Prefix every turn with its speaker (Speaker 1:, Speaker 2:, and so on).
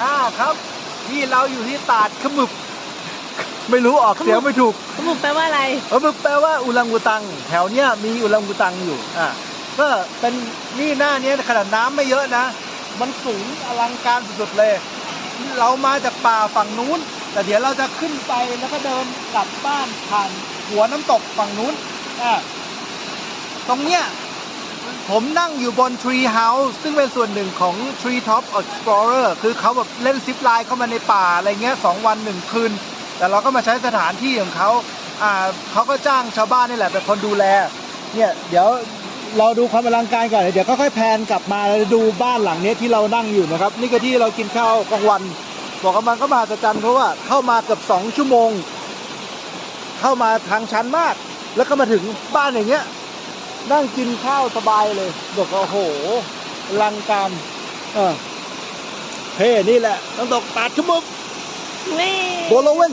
Speaker 1: อ่าครับที่เราอยู่ที่ตาดขมึบ ไม่รู้ออกเสียงไม่ถูก
Speaker 2: ขมุกแปลว่าอะไร
Speaker 1: ขมึบแปลว่าอุลังอุตัง แถวเนี้ยมีอุลังอุตังอยู่อ่าก็เป็นนี่หน้าเนี้ยขนาดน้ำไม่เยอะนะ มันสูงอลังการสุดๆเลย เรามาจากป่าฝั่งนู้น แต่เดี๋ยวเราจะขึ้นไปแล้วก็เดินกลับบ้านผ่านหัวน้ำตกฝั่งนู้นอ่าตรงเนี้ย ผมนั่งอยู่บน Tree House ซึ่งเป็นส่วนหนึ่งของ Tree Top Explorer คือเขาแบบเล่นซิปไลน์เข้ามาในป่าอะไรเงี้ยสองวันหนึ่งคืน แต่เราก็มาใช้สถานที่ของเขาอ่าเขาก็จ้างชาวบ้านนี่แหละเป็นคนดูแล เนี่ยเดี๋ยวเราดูความอลังการก่อน เดี๋ยวก็ค่อยแพนกลับมาดูบ้านหลังนี้ที่เรานั่งอยู่นะครับ นี่ก็ที่เรากินข้าวกลางวัน บอกกับมันก็มหัศจรรย์เพราะว่าเข้ามาเกือบสองชั่วโมง เข้ามาทางชันมาก แล้วก็มาถึงบ้านอย่างเงี้ย นั่งกินข้าวสบายเลยบอกว่าโอ้โหอลังการเออเฮ้นี่แหละน้ำตกตาดขมุบ
Speaker 2: เว้
Speaker 1: โบโลเวน